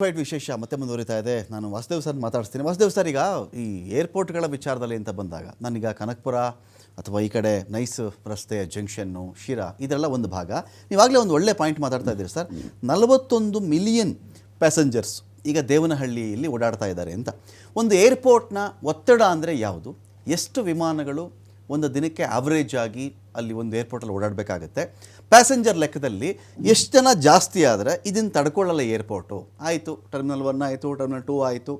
Quite ವಿಶೇಷ ಮತ್ತೆ ಮುಂದುವರಿತಾ ಇದೆ. ನಾನು ವಾಸುದೇವ್ ಸರ್ ಮಾತಾಡ್ತೀನಿ ವಾಸುದೇವ್ ಸರ್, ಈಗ ಈ ಏರ್ಪೋರ್ಟ್ಗಳ ವಿಚಾರದಲ್ಲಿ ಅಂತ ಬಂದಾಗ, ನಾನೀಗ ಕನಕಪುರ ಅಥವಾ ಈ ಕಡೆ ನೈಸ್ ರಸ್ತೆಯ ಜಂಕ್ಷನ್ನು ಶಿರಾ, ಇದೆಲ್ಲ ಒಂದು ಭಾಗ. ನೀವಾಗಲೇ ಒಂದು ಒಳ್ಳೆ ಪಾಯಿಂಟ್ ಮಾತಾಡ್ತಾ ಇದ್ದೀರಿ ಸರ್. ನಲವತ್ತೊಂದು ಮಿಲಿಯನ್ ಪ್ಯಾಸೆಂಜರ್ಸ್ ಈಗ ದೇವನಹಳ್ಳಿಯಲ್ಲಿ ಓಡಾಡ್ತಾ ಇದ್ದಾರೆ ಅಂತ. ಒಂದು ಏರ್ಪೋರ್ಟ್ನ ಒತ್ತಡ ಅಂದರೆ ಯಾವುದು? ಎಷ್ಟು ವಿಮಾನಗಳು ಒಂದು ದಿನಕ್ಕೆ ಆವ್ರೇಜ್ ಆಗಿ ಅಲ್ಲಿ ಒಂದು ಏರ್ಪೋರ್ಟಲ್ಲಿ ಓಡಾಡಬೇಕಾಗುತ್ತೆ. ಪ್ಯಾಸೆಂಜರ್ ಲೆಕ್ಕದಲ್ಲಿ ಎಷ್ಟು ಜನ ಜಾಸ್ತಿ ಆದರೆ ಇದನ್ನು ತಡ್ಕೊಳ್ಳಲ್ಲ ಏರ್ಪೋರ್ಟು. ಆಯಿತು, ಟರ್ಮಿನಲ್ ಒನ್ ಆಯಿತು, ಟರ್ಮಿನಲ್ ಟೂ ಆಯಿತು,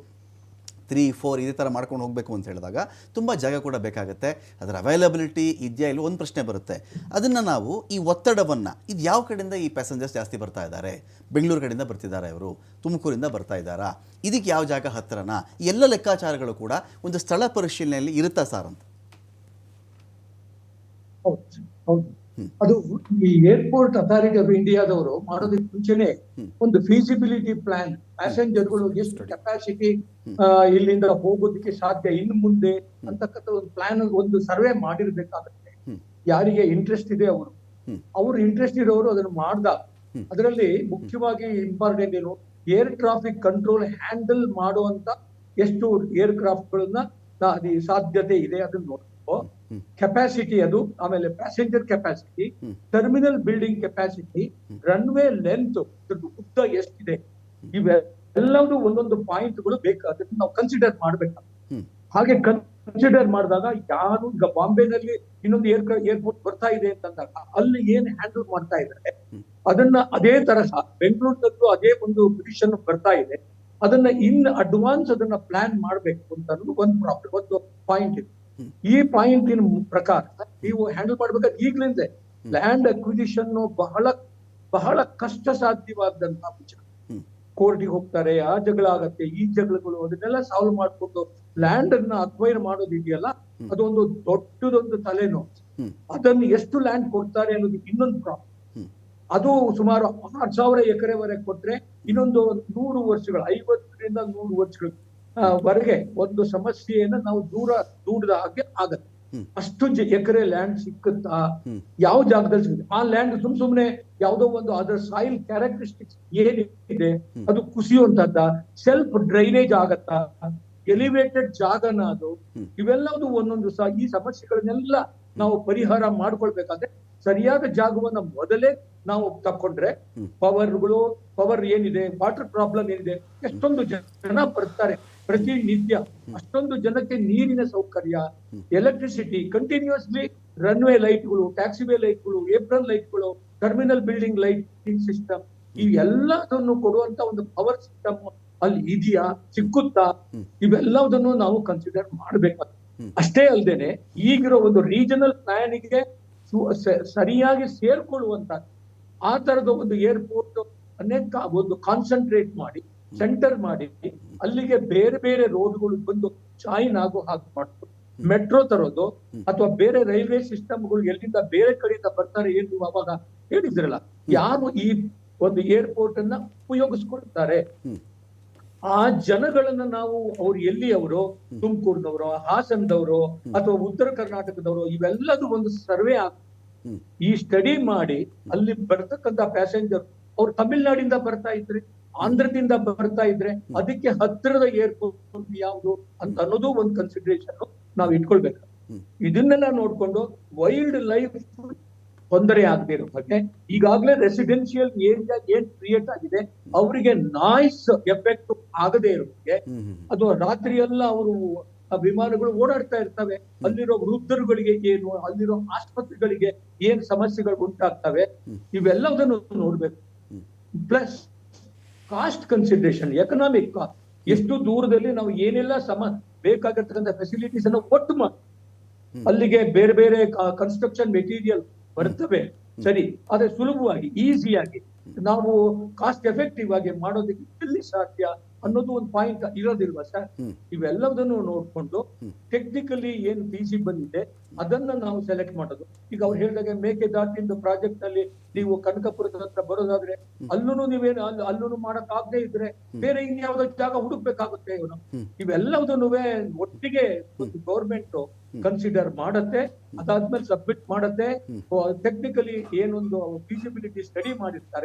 ತ್ರೀ, ಫೋರ್ ಇದೇ ಥರ ಮಾಡ್ಕೊಂಡು ಹೋಗಬೇಕು ಅಂತ ಹೇಳಿದಾಗ ತುಂಬ ಜಾಗ ಕೂಡ ಬೇಕಾಗುತ್ತೆ. ಅದರ ಅವೈಲಬಿಲಿಟಿ ಇದೆಯಾ ಇಲ್ಲ ಒಂದು ಪ್ರಶ್ನೆ ಬರುತ್ತೆ. ಅದನ್ನು ನಾವು ಈ ಒತ್ತಡವನ್ನು, ಇದು ಯಾವ ಕಡೆಯಿಂದ ಈ ಪ್ಯಾಸೆಂಜರ್ಸ್ ಜಾಸ್ತಿ ಬರ್ತಾ ಇದ್ದಾರೆ? ಬೆಂಗಳೂರು ಕಡೆಯಿಂದ ಬರ್ತಿದ್ದಾರೆ ಇವರು. ತುಮಕೂರಿಂದ ಬರ್ತಾ ಇದ್ದಾರಾ? ಇದಕ್ಕೆ ಯಾವ ಜಾಗ ಹತ್ತಿರನಾ ಎಲ್ಲ ಲೆಕ್ಕಾಚಾರಗಳು ಕೂಡ ಒಂದು ಸ್ಥಳ ಪರಿಶೀಲನೆಯಲ್ಲಿ ಇರುತ್ತಾ ಸರ್ ಅಂತ. ಹೌದು ಹೌದು. ಅದು ಈ ಏರ್ಪೋರ್ಟ್ ಅಥಾರಿಟಿ ಆಫ್ ಇಂಡಿಯಾದವರು ಮಾಡೋದಕ್ಕೆ ಮುಂಚೆನೆ ಒಂದು ಫೀಸಿಬಿಲಿಟಿ ಪ್ಲಾನ್ ಪ್ಯಾಸೆಂಜರ್ಗಳು ಎಷ್ಟು ಕೆಪಾಸಿಟಿ ಇಲ್ಲಿಂದ ಹೋಗೋದಕ್ಕೆ ಸಾಧ್ಯ ಇನ್ನು ಮುಂದೆ ಅಂತಕ್ಕಂಥ ಒಂದು ಪ್ಲಾನ್ ಒಂದು ಸರ್ವೆ ಮಾಡಿರ್ಬೇಕಾಗತ್ತೆ. ಯಾರಿಗೆ ಇಂಟ್ರೆಸ್ಟ್ ಇದೆ ಅವರು? ಅವ್ರ ಇಂಟ್ರೆಸ್ಟ್ ಇರೋರು ಅದನ್ನು ಮಾಡ್ದ. ಅದರಲ್ಲಿ ಮುಖ್ಯವಾಗಿ ಇಂಪಾರ್ಟೆಂಟ್ ಏನು ಏರ್ ಟ್ರಾಫಿಕ್ ಕಂಟ್ರೋಲ್ ಹ್ಯಾಂಡಲ್ ಮಾಡುವಂತ ಎಷ್ಟು ಏರ್ ಕ್ರಾಫ್ಟ್ ಗಳನ್ನ ಸಾಧ್ಯತೆ ಇದೆ ಅದನ್ನ ಹ್ಮ್. ಕೆಪಾಸಿಟಿ ಅದು ಆಮೇಲೆ passenger capacity. Terminal building capacity runway length ಉದ್ದ ಎಷ್ಟಿದೆ? ಇವೆಲ್ಲವೂ ಒಂದೊಂದು ಪಾಯಿಂಟ್ಗಳು ಬೇಕು ಅದನ್ನ ನಾವು ಕನ್ಸಿಡರ್ ಮಾಡ್ಬೇಕು. ಹಾಗೆ ಕನ್ಸಿಡರ್ ಮಾಡಿದಾಗ ಯಾರು ಈಗ ಬಾಂಬೆನಲ್ಲಿ ಇನ್ನೊಂದು ಏರ್ ಏರ್ಪೋರ್ಟ್ ಬರ್ತಾ ಇದೆ ಅಂತಂದಾಗ ಅಲ್ಲಿ ಏನ್ ಹ್ಯಾಂಡಲ್ ಮಾಡ್ತಾ ಇದ್ದಾರೆ? ಅದನ್ನ ಅದೇ ತರ ಬೆಂಗಳೂರಿನಲ್ಲೂ ಅದೇ ಒಂದು ಪೊಸಿಷನ್ ಬರ್ತಾ ಇದೆ. ಅದನ್ನ ಇನ್ ಅಡ್ವಾನ್ಸ್ ಅದನ್ನ ಪ್ಲಾನ್ ಮಾಡ್ಬೇಕು ಅಂತ ಒಂದು ಪ್ರಾಬ್ಲಮ್ ಒಂದು ಪಾಯಿಂಟ್ ಇದೆ. ಈ ಇನ್ ಪ್ರಕಾರ ನೀವು ಹ್ಯಾಂಡಲ್ ಮಾಡ್ಬೇಕಾದ್ರೆ ಈಗ್ಲಿಂದ ಲ್ಯಾಂಡ್ ಅಕ್ವಿಸಿಷನ್ ಬಹಳ ಬಹಳ ಕಷ್ಟ ಸಾಧ್ಯವಾದಂತಹ ವಿಚಾರ. ಕೋರ್ಟಿಗೆ ಹೋಗ್ತಾರೆ ಆ ಜಗಳ ಆಗತ್ತೆ ಈ ಜಗಳಗಳು ಅದನ್ನೆಲ್ಲ ಸಾಲ್ವ್ ಮಾಡ್ಕೊಂಡು ಲ್ಯಾಂಡ್ ಅನ್ನ ಅಕ್ವೈರ್ ಮಾಡೋದಿದೆಯಲ್ಲ. ಅದೊಂದು ದೊಡ್ಡದೊಂದು ತಲೆನೋ. ಅದನ್ನು ಎಷ್ಟು ಲ್ಯಾಂಡ್ ಕೊಡ್ತಾರೆ ಅನ್ನೋದು ಇನ್ನೊಂದು ಪ್ರಾಬ್ಲಮ್ ಅದು ಸುಮಾರು ಆರ್ ಸಾವಿರ ಎಕರೆವರೆಗೆ ಕೊಟ್ರೆ ಇನ್ನೊಂದು ನೂರು ವರ್ಷಗಳು ಐವತ್ತರಿಂದ ನೂರು ವರ್ಷಗಳು ವರೆಗೆ ಒಂದು ಸಮಸ್ಯೆಯನ್ನ ನಾವು ದೂರ ದೂರದ ಹಾಗೆ ಆಗತ್ತೆ. ಅಷ್ಟು ಎಕರೆ ಲ್ಯಾಂಡ್ ಸಿಕ್ಕುತ್ತಾ. ಯಾವ ಜಾಗದಲ್ಲಿ ಸಿಗುತ್ತೆ ಆ ಲ್ಯಾಂಡ್ ಸುಮ್ ಸುಮ್ನೆ ಯಾವುದೋ ಒಂದು ಅದರ ಸಾಯಿಲ್ ಕ್ಯಾರೆಕ್ಟರಿಸ್ಟಿಕ್ಸ್ ಏನಿದೆ. ಅದು ಕುಸಿಯುವಂತದ್ದ ಸೆಲ್ಫ್ ಡ್ರೈನೇಜ್ ಆಗತ್ತಾ ಎಲಿವೇಟೆಡ್ ಜಾಗನ ಅದು. ಇವೆಲ್ಲವೂ ಒಂದೊಂದು ಸಹ ಈ ಸಮಸ್ಯೆಗಳನ್ನೆಲ್ಲ ನಾವು ಪರಿಹಾರ ಮಾಡ್ಕೊಳ್ಬೇಕಾದ್ರೆ ಸರಿಯಾದ ಜಾಗವನ್ನ ಮೊದಲೇ ನಾವು ತಕ್ಕೊಂಡ್ರೆ. ಪವರ್ಗಳು ಪವರ್ ಏನಿದೆ ವಾಟರ್ ಪ್ರಾಬ್ಲಮ್ ಏನಿದೆ ಎಷ್ಟೊಂದು ಜನ ಬರ್ತಾರೆ ಪ್ರತಿನಿತ್ಯ ಅಷ್ಟೊಂದು ಜನಕ್ಕೆ ನೀರಿನ ಸೌಕರ್ಯ. ಎಲೆಕ್ಟ್ರಿಸಿಟಿ ಕಂಟಿನ್ಯೂಸ್ಲಿ ರನ್ವೇ ಲೈಟ್ಗಳು ಟ್ಯಾಕ್ಸಿವೇ ಲೈಟ್ಗಳು ಏಪ್ರಲ್ ಲೈಟ್ಗಳು ಟರ್ಮಿನಲ್ ಬಿಲ್ಡಿಂಗ್ ಲೈಟಿಂಗ್ ಸಿಸ್ಟಮ್ ಇವೆಲ್ಲದನ್ನು ಕೊಡುವಂತ ಒಂದು ಪವರ್ ಸಿಸ್ಟಮ್ ಅಲ್ಲಿ ಇದೆಯಾ ಸಿಕ್ಕುತ್ತಾ. ಇವೆಲ್ಲದನ್ನು ನಾವು ಕನ್ಸಿಡರ್ ಮಾಡ್ಬೇಕು ಅಷ್ಟೇ ಅಲ್ಲದೇನೆ ಈಗಿರೋ ಒಂದು ರೀಜನಲ್ ಪ್ಲಾನಿಗೆ ಸರಿಯಾಗಿ ಸೇರ್ಕೊಳ್ಳುವಂತ ಆ ತರದ ಒಂದು ಏರ್ಪೋರ್ಟ್ ಅನೇಕ ಒಂದು ಕಾನ್ಸಂಟ್ರೇಟ್ ಮಾಡಿ ಸೆಂಟರ್ ಮಾಡಿ ಅಲ್ಲಿಗೆ ಬೇರೆ ಬೇರೆ ರೋಡ್ಗಳು ಬಂದು ಜಾಯಿನ್ ಆಗೋ ಹಾಗೆ ಮಾಡ್ತು ಮೆಟ್ರೋ ತರೋದು ಅಥವಾ ಬೇರೆ ರೈಲ್ವೆ ಸಿಸ್ಟಮ್ಗಳು ಎಲ್ಲಿಂದ ಬೇರೆ ಕಡೆಯಿಂದ ಬರ್ತಾರೆ ಏನು ಅವಾಗ ಹೇಳಿದ್ರಲ್ಲ ಯಾರು ಈ ಒಂದು ಏರ್ಪೋರ್ಟ್ ಅನ್ನ ಉಪಯೋಗಿಸ್ಕೊಳ್ತಾರೆ ಆ ಜನಗಳನ್ನ ನಾವು ಅವ್ರು ಎಲ್ಲಿ ಅವರು ತುಮಕೂರ್ನವರು ಹಾಸನದವರು ಅಥವಾ ಉತ್ತರ ಕರ್ನಾಟಕದವರು ಇವೆಲ್ಲದೂ ಒಂದು ಸರ್ವೆ ಆಗ ಈ ಸ್ಟಡಿ ಮಾಡಿ ಅಲ್ಲಿ ಬರ್ತಕ್ಕಂತ ಪ್ಯಾಸೆಂಜರ್ ಅವ್ರು ತಮಿಳ್ನಾಡಿಂದ ಬರ್ತಾ ಇದ್ರೆ ಆಂಧ್ರದಿಂದ ಬರ್ತಾ ಇದ್ರೆ ಅದಕ್ಕೆ ಹತ್ತಿರದ ಏರ್ಪೋರ್ಟ್ ಯಾವುದು ಅಂತ ಅನ್ನೋದು ಒಂದು ಕನ್ಸಿಡರೇಷನ್ ನಾವು ಇಟ್ಕೊಳ್ಬೇಕು. ಇದನ್ನೆಲ್ಲ ನೋಡ್ಕೊಂಡು ವೈಲ್ಡ್ ಲೈಫ್ ತೊಂದರೆ ಆಗದೆ ಇರೋ ಬಗ್ಗೆ ಈಗಾಗಲೇ ರೆಸಿಡೆನ್ಶಿಯಲ್ ಏರಿಯಾ ಏನ್ ಕ್ರಿಯೇಟ್ ಆಗಿದೆ ಅವರಿಗೆ ನಾಯ್ಸ್ ಎಫೆಕ್ಟ್ ಆಗದೆ ಹ್ಮ್ ಅದು ರಾತ್ರಿ ಎಲ್ಲ ಅವರು ವಿಮಾನಗಳು ಓಡಾಡ್ತಾ ಇರ್ತವೆ ಅಲ್ಲಿರೋ ವೃದ್ಧರುಗಳಿಗೆ ಏನು ಅಲ್ಲಿರೋ ಆಸ್ಪತ್ರೆಗಳಿಗೆ ಏನ್ ಸಮಸ್ಯೆಗಳು ಉಂಟಾಗ್ತವೆ. ಇವೆಲ್ಲದನ್ನು ನೋಡ್ಬೇಕು. Plus cost consideration economic cost ಎಷ್ಟು ದೂರದಲ್ಲಿ ನಾವು ಏನೆಲ್ಲ ಸಮ ಬೇಕಾಗಿರ್ತಕ್ಕಂಥ ಫೆಸಿಲಿಟೀಸ್ ಅನ್ನು ಒಟ್ಟು ಮಾಡಿ ಅಲ್ಲಿಗೆ ಬೇರೆ ಬೇರೆ ಕನ್ಸ್ಟ್ರಕ್ಷನ್ ಮೆಟೀರಿಯಲ್ ಬರ್ತವೆ. ಸರಿ. ಆದ್ರೆ ಸುಲಭವಾಗಿ ಈಸಿಯಾಗಿ ನಾವು ಕಾಸ್ಟ್ ಎಫೆಕ್ಟಿವ್ ಆಗಿ ಮಾಡೋದಕ್ಕೆ ಎಲ್ಲಿ ಸಾಧ್ಯ? ಅನ್ನೋದು ಒಂದು ಪಾಯಿಂಟ್ ಇರೋದಿಲ್ವಾ ಸರ್. ಇವೆಲ್ಲದನ್ನು ನೋಡ್ಕೊಂಡು. ಟೆಕ್ನಿಕಲಿ ಏನ್ ಸಿ ಬಂದಿದೆ ಅದನ್ನ ನಾವು ಸೆಲೆಕ್ಟ್ ಮಾಡೋದು. ಈಗ ಅವ್ರು ಹೇಳಿದಾಗ ಮೇಕೆದಾಟಿಂದ ಪ್ರಾಜೆಕ್ಟ್ನಲ್ಲಿ ನೀವು ಕನಕಪುರದ ಹತ್ರ ಬರೋದಾದ್ರೆ ಅಲ್ಲೂ ನೀವೇನು ಅಲ್ಲಿ ಅಲ್ಲೂ ಮಾಡಕ್ ಆಗದೆ ಇದ್ರೆ ಬೇರೆ ಇನ್ಯಾವುದೋ ಜಾಗ ಹುಡುಕ್ಬೇಕಾಗುತ್ತೆ ಇವನು. ಇವೆಲ್ಲದನ್ನು ಒಟ್ಟಿಗೆ ಗೌರ್ಮೆಂಟ್ ಕನ್ಸಿಡರ್ ಮಾಡತ್ತೆ ಅದಾದ್ಮೇಲೆ ಸಬ್ಮಿಟ್ ಮಾಡತ್ತೆ. ಟೆಕ್ನಿಕಲಿ ಏನೊಂದು ಫೀಸಿಬಿಲಿಟಿ ಸ್ಟಡಿ ಮಾಡಿರ್ತಾರೆ.